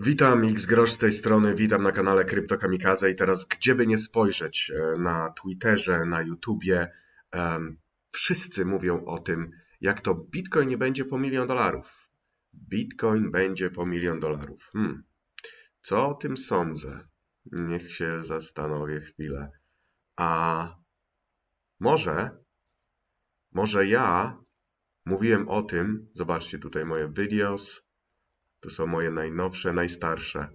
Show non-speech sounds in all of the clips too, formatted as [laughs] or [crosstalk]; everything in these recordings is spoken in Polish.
Witam, X Grosz z tej strony, witam na kanale Krypto Kamikaze i teraz gdzie by nie spojrzeć, e, na Twitterze, na YouTubie, em, wszyscy mówią o tym, jak to Bitcoin nie będzie po milion dolarów. Bitcoin będzie po milion dolarów. Hmm. Co o tym sądzę? Niech się zastanowię chwilę. A może, może ja mówiłem o tym, zobaczcie tutaj moje videos, to są moje najnowsze, najstarsze.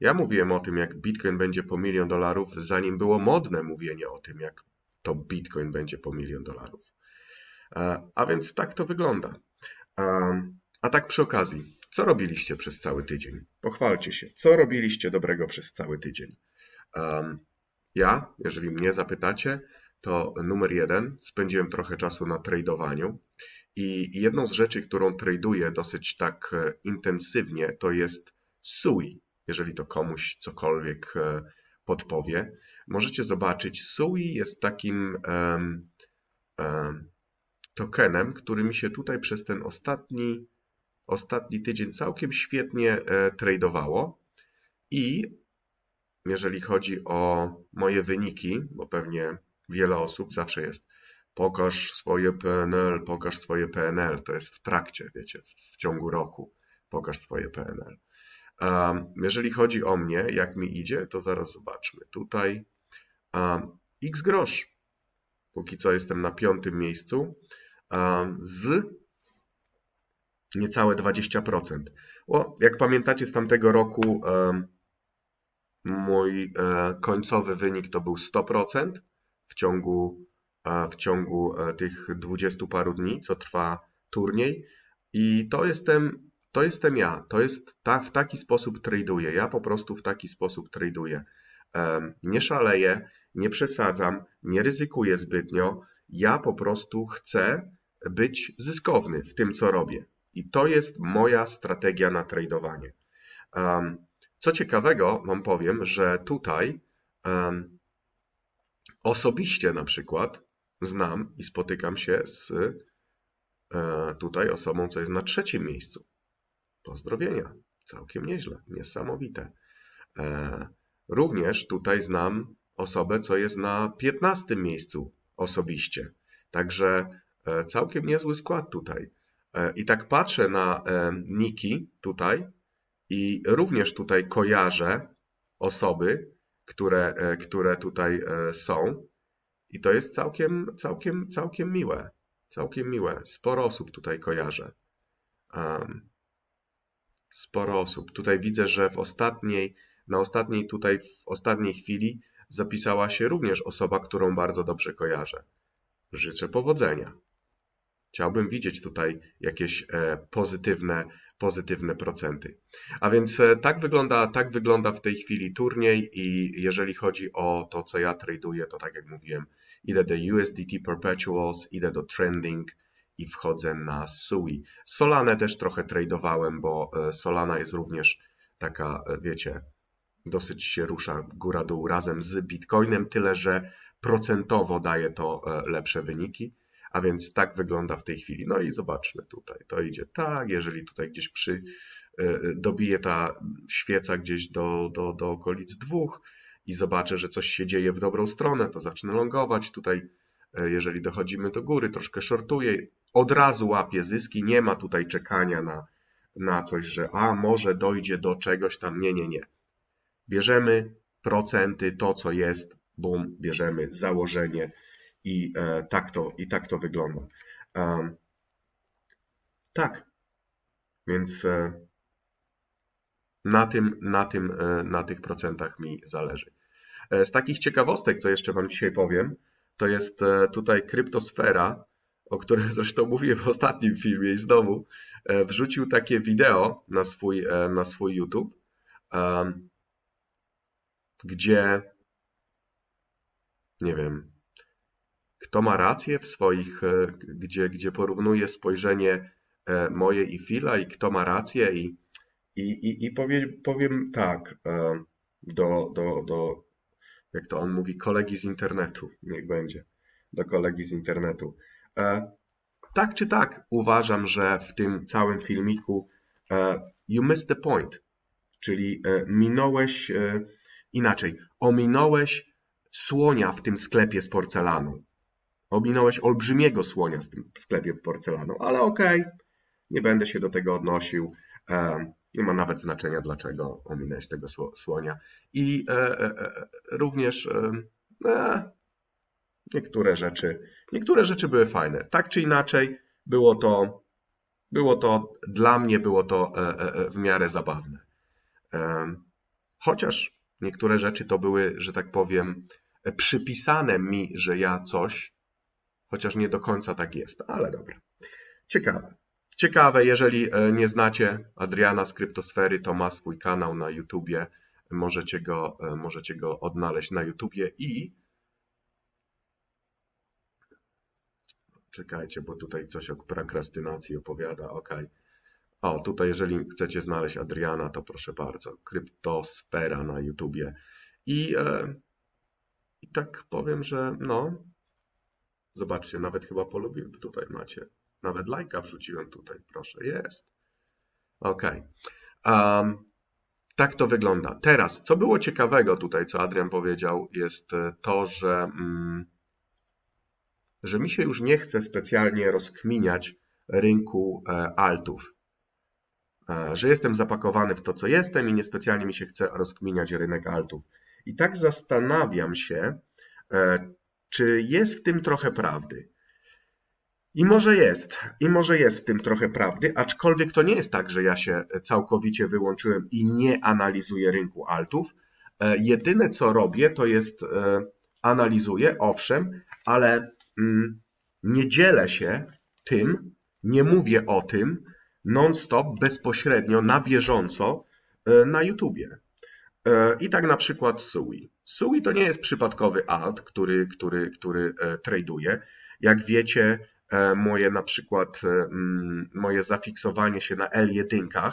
Ja mówiłem o tym, jak Bitcoin będzie po milion dolarów, zanim było modne mówienie o tym, jak to Bitcoin będzie po milion dolarów. E, A więc tak to wygląda. E, A tak przy okazji, co robiliście przez cały tydzień? Pochwalcie się, co robiliście dobrego przez cały tydzień? Em, Ja, jeżeli mnie zapytacie, to numer jeden, spędziłem trochę czasu na tradowaniu. I jedną z rzeczy, którą traduję dosyć tak e, intensywnie, to jest SUI. Jeżeli to komuś cokolwiek e, podpowie, możecie zobaczyć. SUI jest takim em, em, tokenem, który mi się tutaj przez ten ostatni, ostatni tydzień całkiem świetnie e, tradowało. I jeżeli chodzi o moje wyniki, bo pewnie wiele osób zawsze jest pokaż swoje PNL, pokaż swoje PNL. To jest w trakcie, wiecie, w ciągu roku. Pokaż swoje PNL. Um, jeżeli chodzi o mnie, jak mi idzie, to zaraz zobaczmy. Tutaj um, x grosz. Póki co jestem na piątym miejscu um, z niecałe 20%. O, jak pamiętacie z tamtego roku, um, mój e, końcowy wynik to był 100% w ciągu w ciągu e, tych dwudziestu paru dni, co trwa turniej. I to jestem, to jestem ja. To jest ta, w taki sposób traduję. Ja po prostu w taki sposób traduję. Nie szaleję, nie przesadzam, nie ryzykuję zbytnio. Ja po prostu chcę być zyskowny w tym, co robię. I to jest moja strategia na tradowanie. Co ciekawego, Wam powiem, że tutaj osobiście na przykład znam i spotykam się z e, tutaj osobą, co jest na trzecim miejscu. Pozdrowienia. Całkiem nieźle. Niesamowite. E, również tutaj znam osobę, co jest na piętnastym miejscu osobiście. Także e, całkiem niezły skład tutaj. I tak patrzę na niki tutaj i również tutaj kojarzę osoby, które, które tutaj są. I to jest całkiem, całkiem, całkiem miłe. Całkiem miłe. Sporo osób tutaj kojarzę. Um, sporo osób. Tutaj widzę, że w ostatniej, na ostatniej tutaj, w ostatniej chwili zapisała się również osoba, którą bardzo dobrze kojarzę. Życzę powodzenia. Chciałbym widzieć tutaj jakieś e, pozytywne, pozytywne procenty. A więc e, tak wygląda, tak wygląda w tej chwili turniej i jeżeli chodzi o to, co ja traduję, to tak jak mówiłem, idę do USDT Perpetuals, idę do Trending i wchodzę na SUI. Solanę też trochę tradowałem, bo e, Solana jest również taka, wiecie, dosyć się rusza w góra-dół razem z Bitcoinem, tyle że procentowo daje to lepsze wyniki. A więc tak wygląda w tej chwili. No i zobaczmy tutaj, to idzie tak, jeżeli tutaj gdzieś przy, e, dobije ta świeca gdzieś do, do, do okolic dwóch i zobaczę, że coś się dzieje w dobrą stronę, to zacznę longować tutaj, e, jeżeli dochodzimy do góry, troszkę shortuję, od razu łapię zyski, nie ma tutaj czekania na, na coś, że a może dojdzie do czegoś tam, nie, nie, nie. Bierzemy procenty, to co jest, bum, bierzemy założenie, i e, tak to, i tak to wygląda. Tak. Więc e, na tym, na tym, e, na tych procentach mi zależy. Z takich ciekawostek, co jeszcze Wam dzisiaj powiem, to jest tutaj kryptosfera, o której [laughs] zresztą mówiłem w ostatnim filmie i znowu wrzucił takie wideo na swój, na swój YouTube, gdzie nie wiem, kto ma rację w swoich, e, gdzie, gdzie porównuje spojrzenie e, moje i Fila i kto ma rację i, i, i, i powiem, powiem tak e, do, do, do, jak to on mówi, kolegi z internetu, niech będzie, do kolegi z internetu. Tak czy tak, uważam, że w tym całym filmiku you missed the point. czyli minąłeś inaczej, ominąłeś słonia w tym sklepie z porcelaną. Ominąłeś olbrzymiego słonia w tym sklepie porcelaną, ale okej, okay, nie będę się do tego odnosił. E, nie ma nawet znaczenia, dlaczego ominąłeś tego słonia. I również niektóre rzeczy, niektóre rzeczy były fajne. Tak czy inaczej, było to, było to dla mnie było to w miarę zabawne. Chociaż niektóre rzeczy to były, że tak powiem, przypisane mi, że ja coś, chociaż nie do końca tak jest, ale dobra. Ciekawe. Ciekawe, jeżeli e, nie znacie Adriana z Kryptosfery, to ma swój kanał na YouTubie. Możecie go, e, możecie go odnaleźć na YouTubie i czekajcie, bo tutaj coś o prokrastynacji opowiada. OK. O, tutaj jeżeli chcecie znaleźć Adriana, to proszę bardzo, Kryptospera na YouTubie. I, e, I tak powiem, że no, zobaczcie, nawet chyba polubiłem, tutaj macie, nawet lajka wrzuciłem tutaj, proszę, jest. Ok. Um, tak to wygląda. Teraz, co było ciekawego tutaj, co Adrian powiedział, jest e, to, że, mm, że mi się już nie chce specjalnie rozkminiać rynku e, altów. E, że jestem zapakowany w to, co jestem i niespecjalnie mi się chce rozkminiać rynek altów. I tak zastanawiam się, e, czy jest w tym trochę prawdy. I może jest, i może jest w tym trochę prawdy, aczkolwiek to nie jest tak, że ja się całkowicie wyłączyłem i nie analizuję rynku altów. E, jedyne co robię, to jest analizuję, owszem, ale mm, nie dzielę się tym, nie mówię o tym, non-stop, bezpośrednio, na bieżąco e, na YouTubie. E, I tak na przykład Sui. Sui to nie jest przypadkowy alt, który, który, który e, traduje. Jak wiecie, moje na przykład mm, moje zafiksowanie się na L1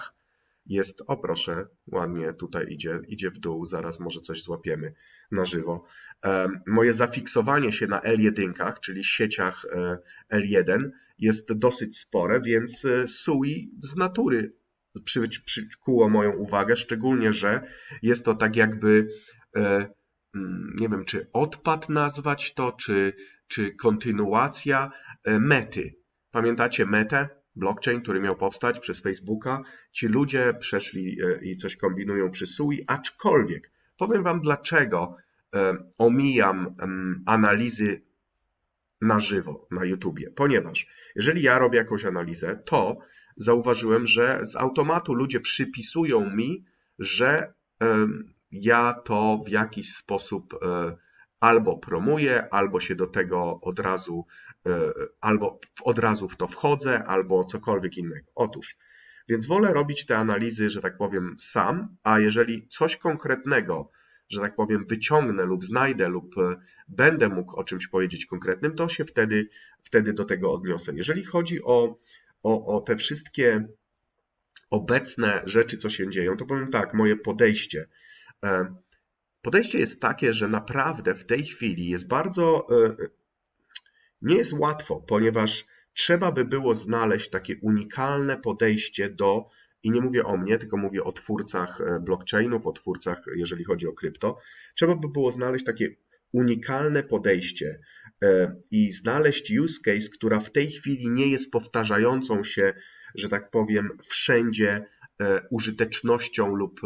jest, o proszę, ładnie tutaj idzie, idzie w dół, zaraz może coś złapiemy na żywo. Moje zafiksowanie się na L1, czyli sieciach L1 jest dosyć spore, więc e, SUI z natury przy, przykuło moją uwagę, szczególnie, że jest to tak jakby, e, mm, nie wiem, czy odpad nazwać to, czy, czy kontynuacja e, mety. Pamiętacie metę? Blockchain, który miał powstać przez Facebooka. Ci ludzie przeszli i coś kombinują przy SUI, aczkolwiek powiem Wam dlaczego omijam analizy na żywo na YouTubie, ponieważ jeżeli ja robię jakąś analizę, to zauważyłem, że z automatu ludzie przypisują mi, że ja to w jakiś sposób e, albo promuję, albo się do tego od razu, e, albo od razu w to wchodzę, albo cokolwiek innego. Otóż, więc wolę robić te analizy, że tak powiem, sam, a jeżeli coś konkretnego że tak powiem, wyciągnę lub znajdę lub e, będę mógł o czymś powiedzieć konkretnym, to się wtedy, wtedy do tego odniosę. Jeżeli chodzi o, o, o te wszystkie obecne rzeczy, co się dzieją, to powiem tak, moje podejście. E, podejście jest takie, że naprawdę w tej chwili jest bardzo. E, nie jest łatwo, ponieważ trzeba by było znaleźć takie unikalne podejście do i nie mówię o mnie, tylko mówię o twórcach e, blockchainów, o twórcach, jeżeli chodzi o krypto, trzeba by było znaleźć takie unikalne podejście e, i znaleźć use case, która w tej chwili nie jest powtarzającą się, że tak powiem, wszędzie e, użytecznością lub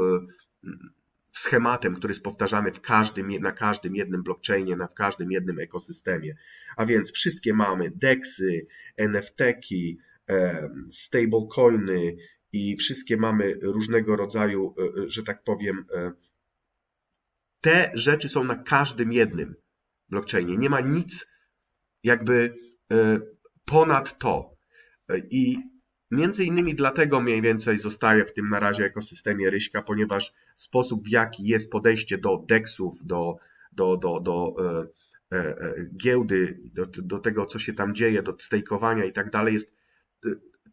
schematem, który jest powtarzany w każdym, na każdym jednym blockchainie, na w każdym jednym ekosystemie. A więc wszystkie mamy DEXy, NFT-ki, stablecoiny, i wszystkie mamy różnego rodzaju, e, e, że tak powiem, e, te rzeczy są na każdym jednym blockchainie. Nie ma nic jakby ponad to. I między innymi dlatego mniej więcej zostaje w tym na razie ekosystemie Ryśka, ponieważ sposób w jaki jest podejście do deksów, do, do, do, do giełdy, do, do tego, co się tam dzieje, do stejkowania i tak dalej, jest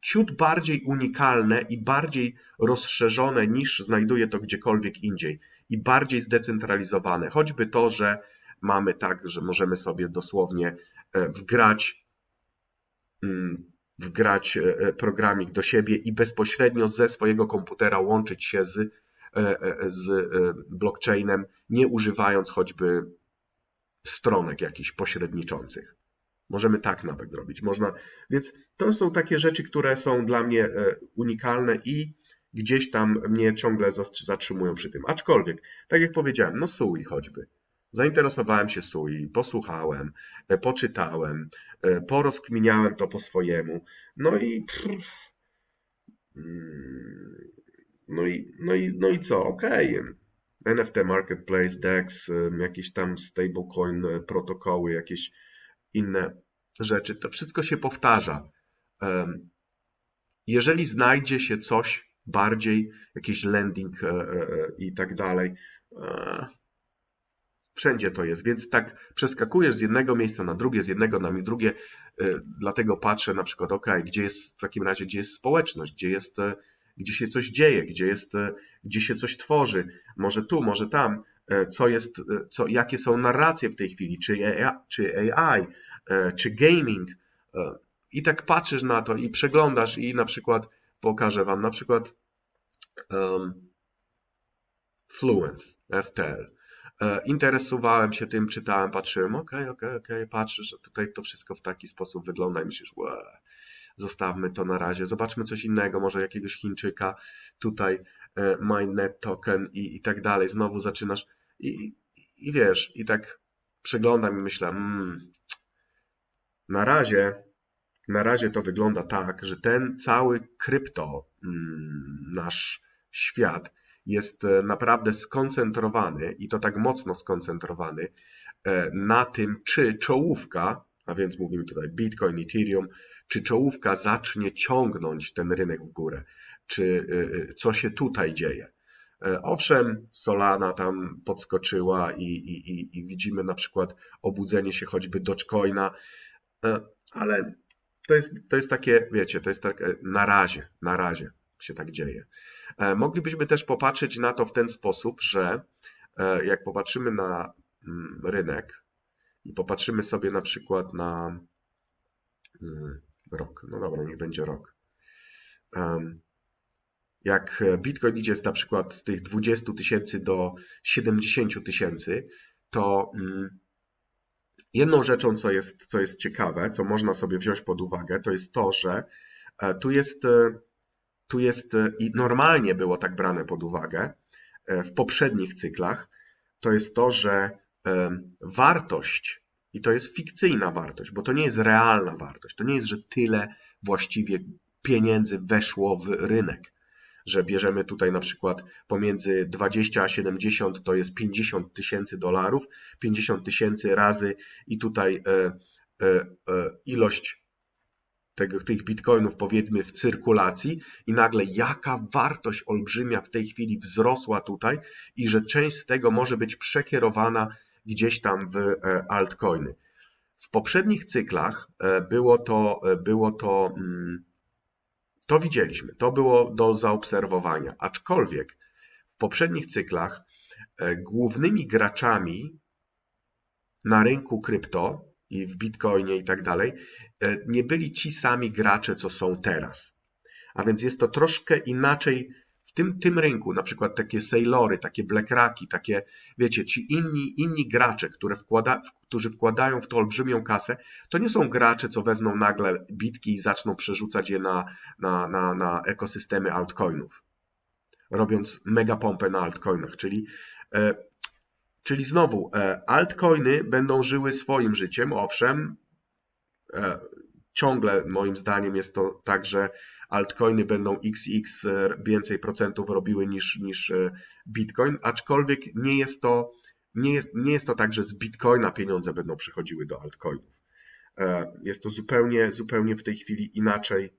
ciut bardziej unikalne i bardziej rozszerzone niż znajduje to gdziekolwiek indziej i bardziej zdecentralizowane. Choćby to, że mamy tak, że możemy sobie dosłownie e, wgrać, mm, wgrać e, programik do siebie i bezpośrednio ze swojego komputera łączyć się z z blockchainem, nie używając choćby stronek jakichś pośredniczących. Możemy tak nawet zrobić. Można, więc to są takie rzeczy, które są dla mnie unikalne i gdzieś tam mnie ciągle zatrzymują przy tym. Aczkolwiek, tak jak powiedziałem, no SUI choćby. Zainteresowałem się SUI, posłuchałem, e, poczytałem, e, porozkminiałem to po swojemu. No i. Mm, no i, no i, no i co? Okej. Okay. NFT Marketplace, DEX, jakieś tam stablecoin e, protokoły, jakieś inne rzeczy. To wszystko się powtarza. Jeżeli znajdzie się coś bardziej, jakiś landing i tak dalej, Wszędzie to jest, więc tak przeskakujesz z jednego miejsca na drugie, z jednego na drugie, dlatego patrzę na przykład, ok, gdzie jest w takim razie, gdzie jest społeczność, gdzie jest, gdzie się coś dzieje, gdzie jest, gdzie się coś tworzy, może tu, może tam, co jest, co, jakie są narracje w tej chwili, czy AI, czy, AI, czy gaming i tak patrzysz na to i przeglądasz i na przykład pokażę Wam na przykład um, Fluence, FTL, E, interesowałem się tym, czytałem, patrzyłem, okay, okej, okay, patrzę, że tutaj to wszystko w taki sposób wygląda i myślisz, Łe, zostawmy to na razie, zobaczmy coś innego, może jakiegoś Chińczyka, tutaj e, MindNet token i, i tak dalej, znowu zaczynasz i, i wiesz, i tak przeglądam i myślę, hmm, na razie, na razie to wygląda tak, że ten cały krypto, mm, nasz świat, jest e, naprawdę skoncentrowany i to tak mocno skoncentrowany e, na tym, czy czołówka, a więc mówimy tutaj Bitcoin, Ethereum, czy czołówka zacznie ciągnąć ten rynek w górę, czy e, co się tutaj dzieje. Owszem, Solana tam podskoczyła i, i, i, widzimy na przykład obudzenie się choćby Dogecoina, ale to jest, to jest takie, wiecie, to jest tak na razie, na razie się tak dzieje. E, moglibyśmy też popatrzeć na to w ten sposób, że e, jak popatrzymy na mm, rynek i popatrzymy sobie na przykład na mm, rok, no dobra, niech będzie rok. Jak Bitcoin idzie z na przykład z tych 20 tysięcy do 70 tysięcy, to mm, jedną rzeczą, co jest, co jest ciekawe, co można sobie wziąć pod uwagę, to jest to, że e, tu jest tu jest e, i normalnie było tak brane pod uwagę e, w poprzednich cyklach, to jest to, że e, wartość, i to jest fikcyjna wartość, bo to nie jest realna wartość, to nie jest, że tyle właściwie pieniędzy weszło w rynek, że bierzemy tutaj na przykład pomiędzy 20 a 70 to jest 50 tysięcy dolarów, 50 tysięcy razy i tutaj ilość tego, tych bitcoinów powiedzmy w cyrkulacji i nagle jaka wartość olbrzymia w tej chwili wzrosła tutaj i że część z tego może być przekierowana gdzieś tam w e, altcoiny. W poprzednich cyklach e, było to, e, było to, mm, to widzieliśmy, to było do zaobserwowania, aczkolwiek w poprzednich cyklach głównymi graczami na rynku krypto i w Bitcoinie i tak dalej, e, nie byli ci sami gracze, co są teraz. A więc jest to troszkę inaczej w tym, tym rynku, na przykład takie Sailory, takie BlackRocki, takie, wiecie, ci inni, inni gracze, które wkłada, którzy wkładają w to olbrzymią kasę, to nie są gracze, co wezmą nagle bitki i zaczną przerzucać je na, na, na, na ekosystemy altcoinów, robiąc mega pompę na altcoinach, czyli e, Czyli znowu, e, altcoiny będą żyły swoim życiem, owszem, e, ciągle moim zdaniem jest to tak, że altcoiny będą XX e, więcej procentów robiły niż, niż Bitcoin, aczkolwiek nie jest, to, nie, jest, nie jest to tak, że z Bitcoina pieniądze będą przechodziły do altcoinów. Jest to zupełnie, zupełnie w tej chwili inaczej.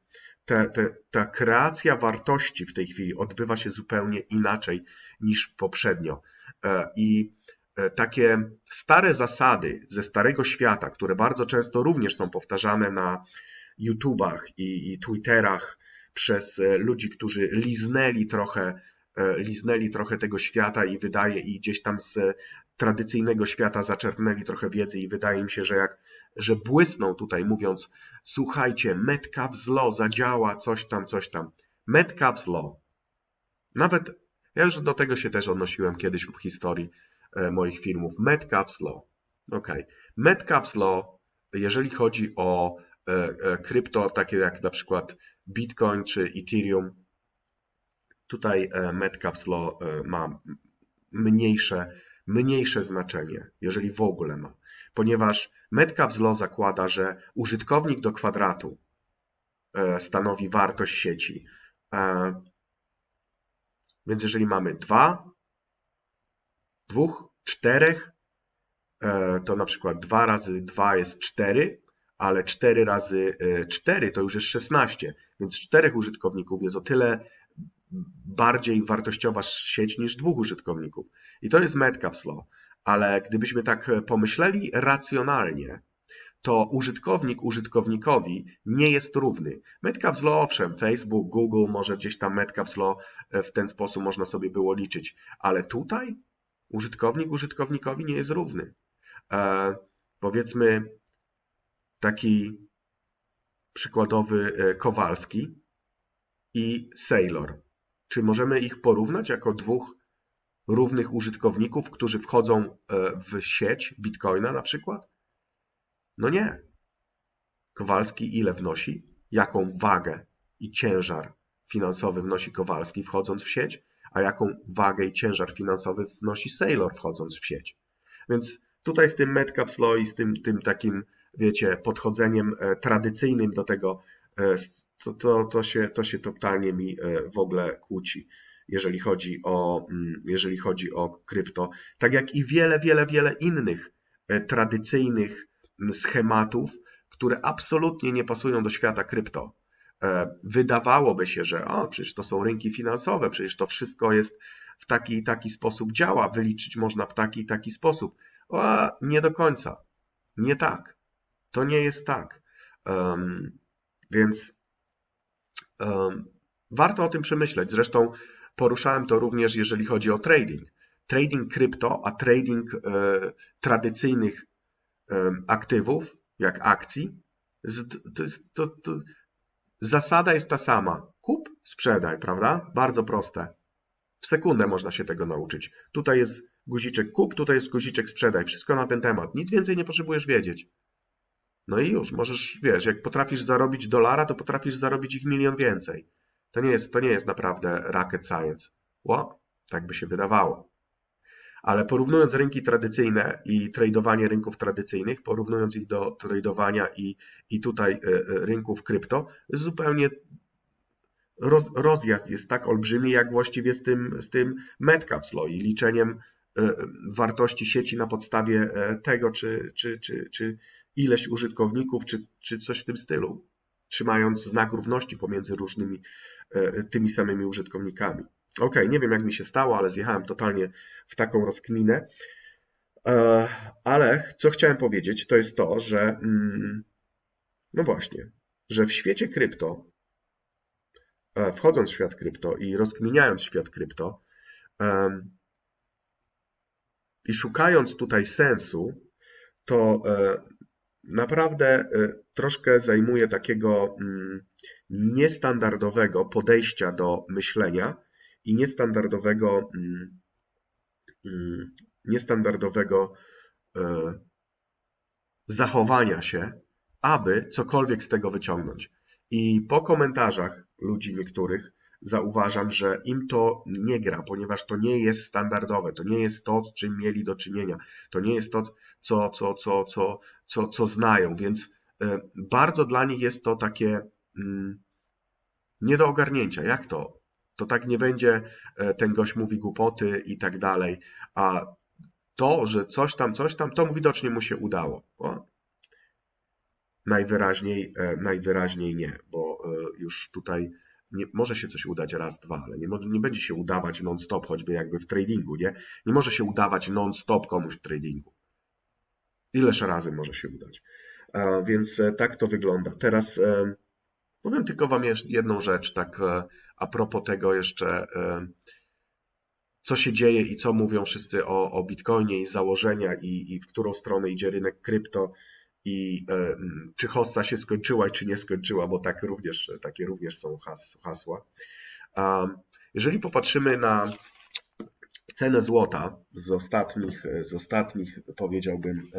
Te, te, ta kreacja wartości w tej chwili odbywa się zupełnie inaczej niż poprzednio. I E, takie stare zasady ze Starego Świata, które bardzo często również są powtarzane na YouTubach i, i Twitterach przez e, ludzi, którzy liznęli trochę, e, liznęli trochę tego świata i wydaje i gdzieś tam z tradycyjnego świata zaczerpnęli trochę wiedzy i wydaje mi się, że jak, że błysną tutaj mówiąc, słuchajcie, Metcalfe's Law zadziała, coś tam, coś tam. Metcalfe's Law. Nawet Ja już do tego się też odnosiłem kiedyś w historii e, moich filmów. Metcalfe's Law. Ok. Metcalfe's Law, jeżeli chodzi o krypto, takie jak na przykład Bitcoin czy Ethereum, tutaj Metcalfe's Law ma mniejsze, mniejsze znaczenie, jeżeli w ogóle ma. Ponieważ Metcalfe's Law zakłada, że użytkownik do kwadratu stanowi wartość sieci. Więc jeżeli mamy dwa, dwóch, czterech, e, to na przykład 2 razy 2 jest 4, ale 4 razy 4 e, to już jest 16, więc czterech użytkowników jest o tyle bardziej wartościowa sieć niż dwóch użytkowników. I to jest Metcalfe's Law. Ale gdybyśmy tak pomyśleli racjonalnie, to użytkownik użytkownikowi nie jest równy. Metcalfe's Law, owszem, Facebook, Google, może gdzieś tam Metcalfe's Law e, w ten sposób można sobie było liczyć, ale tutaj użytkownik użytkownikowi nie jest równy. E, powiedzmy taki przykładowy e, Kowalski i Sailor. Czy możemy ich porównać jako dwóch równych użytkowników, którzy wchodzą e, w sieć Bitcoina na przykład? No nie. Kowalski ile wnosi? Jaką wagę i ciężar finansowy wnosi Kowalski wchodząc w sieć? A jaką wagę i ciężar finansowy wnosi Sailor wchodząc w sieć? Więc tutaj z tym Metcalfe's Law i z tym, tym takim, wiecie, podchodzeniem e, tradycyjnym do tego, e, to, to, to, się, to się totalnie mi e, w ogóle kłóci, jeżeli chodzi o, mm, jeżeli chodzi o krypto. Tak jak i wiele, wiele, wiele innych tradycyjnych schematów, które absolutnie nie pasują do świata krypto. Wydawałoby się, że o, przecież to są rynki finansowe, przecież to wszystko jest w taki i taki sposób działa, wyliczyć można w taki i taki sposób. O, nie do końca. Nie tak. To nie jest tak. Um, więc um, warto o tym przemyśleć. Zresztą poruszałem to również, jeżeli chodzi o trading. Trading krypto, a trading e, tradycyjnych aktywów, jak akcji, to to, to, zasada jest ta sama. Kup, sprzedaj, prawda? Bardzo proste. W sekundę można się tego nauczyć. Tutaj jest guziczek kup, tutaj jest guziczek sprzedaj. Wszystko na ten temat. Nic więcej nie potrzebujesz wiedzieć. No i już, możesz, wiesz, jak potrafisz zarobić dolara, to potrafisz zarobić ich milion więcej. To nie jest, to nie jest naprawdę rocket science. Ło, tak by się wydawało. Ale porównując rynki tradycyjne i tradowanie rynków tradycyjnych, porównując ich do tradowania i, i tutaj e, e, rynków krypto, zupełnie roz, rozjazd jest tak olbrzymi, jak właściwie z tym, z tym Metcalfe's Law i liczeniem e, wartości sieci na podstawie tego, czy, czy, czy, czy ileś użytkowników, czy, czy coś w tym stylu, trzymając znak równości pomiędzy różnymi tymi samymi użytkownikami. Ok, nie wiem jak mi się stało, ale zjechałem totalnie w taką rozkminę. E, ale co chciałem powiedzieć, to jest to, że mm, no właśnie, że w świecie krypto, e, wchodząc w świat krypto i rozkminiając świat krypto i szukając tutaj sensu, to e, naprawdę troszkę zajmuje takiego mm, niestandardowego podejścia do myślenia, i niestandardowego, mm, mm, niestandardowego e, zachowania się, aby cokolwiek z tego wyciągnąć. I po komentarzach ludzi niektórych zauważam, że im to nie gra, ponieważ to nie jest standardowe, to nie jest to, z czym mieli do czynienia, to nie jest to, co, co, co, co, co, co znają, więc e, bardzo dla nich jest to takie mm, nie do ogarnięcia. Jak to? to tak nie będzie, e, ten gość mówi głupoty i tak dalej, a to, że coś tam, coś tam, to widocznie mu się udało. O, najwyraźniej, e, najwyraźniej nie, bo już tutaj nie, może się coś udać raz, dwa, ale nie, nie będzie się udawać non-stop, choćby jakby w tradingu, nie? Nie może się udawać non-stop komuś w tradingu. Ileż razy może się udać. Więc tak to wygląda. Teraz powiem tylko Wam jedną rzecz, tak a propos tego jeszcze, e, co się dzieje i co mówią wszyscy o, o Bitcoinie i założenia i, i w którą stronę idzie rynek krypto i e, czy hossa się skończyła, czy nie skończyła, bo tak również, takie również są hasła. Jeżeli popatrzymy na cenę złota z ostatnich, z ostatnich powiedziałbym,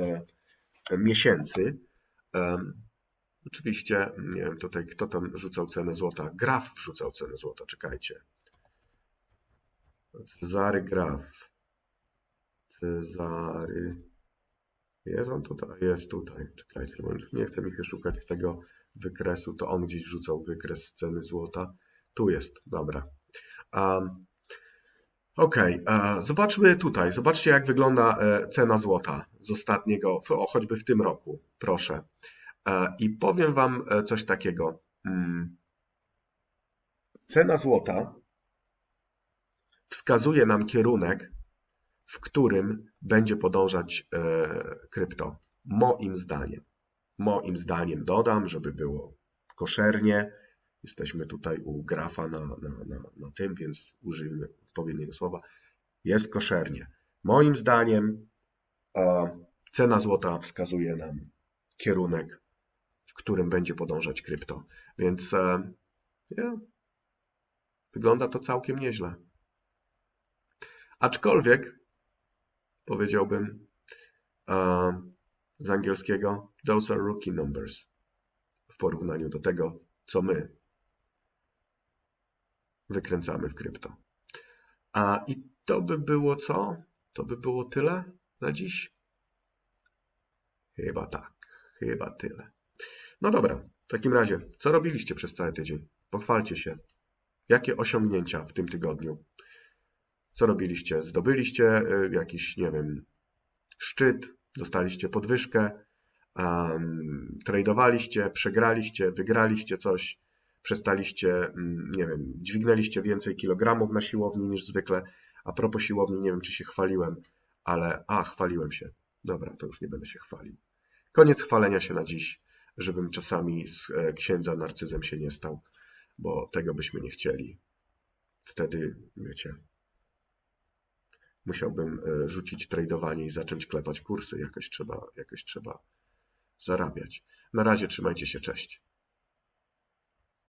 e, miesięcy. Em, Oczywiście, nie wiem tutaj, kto tam rzucał cenę złota. Graf wrzucał cenę złota, czekajcie. Cezary Graf. Cezary. Jest on tutaj? Jest tutaj. Czekajcie, nie chcę mi się szukać tego wykresu. To on gdzieś wrzucał wykres ceny złota. Tu jest, dobra. Um, Ok, e, zobaczmy tutaj. Zobaczcie, jak wygląda e, cena złota z ostatniego, o, choćby w tym roku. Proszę. E, I powiem Wam coś takiego. Mm. Cena złota wskazuje nam kierunek, w którym będzie podążać e, krypto. Moim zdaniem. Moim zdaniem dodam, żeby było koszernie. Jesteśmy tutaj u grafa na, na, na, na tym, więc użyjmy odpowiedniego słowa. Jest koszernie. Moim zdaniem e, cena złota wskazuje nam kierunek, w którym będzie podążać krypto. Więc yeah, wygląda to całkiem nieźle. Aczkolwiek powiedziałbym e, z angielskiego those are rookie numbers w porównaniu do tego, co my wykręcamy w krypto. A i to by było co? To by było tyle na dziś? Chyba tak, chyba tyle. No dobra, w takim razie, co robiliście przez cały tydzień? Pochwalcie się. Jakie osiągnięcia w tym tygodniu? Co robiliście? Zdobyliście y, jakiś, nie wiem, szczyt, dostaliście podwyżkę, um, tradowaliście, przegraliście, wygraliście coś, przestaliście, mm, nie wiem, dźwignęliście więcej kilogramów na siłowni niż zwykle. A propos siłowni, nie wiem, czy się chwaliłem, ale a, chwaliłem się. Dobra, to już nie będę się chwalił. Koniec chwalenia się na dziś, żebym czasami z e, księdza narcyzem się nie stał, bo tego byśmy nie chcieli. Wtedy, wiecie, musiałbym e, rzucić tradowanie i zacząć klepać kursy. Jakoś trzeba, jakoś trzeba zarabiać. Na razie trzymajcie się, cześć.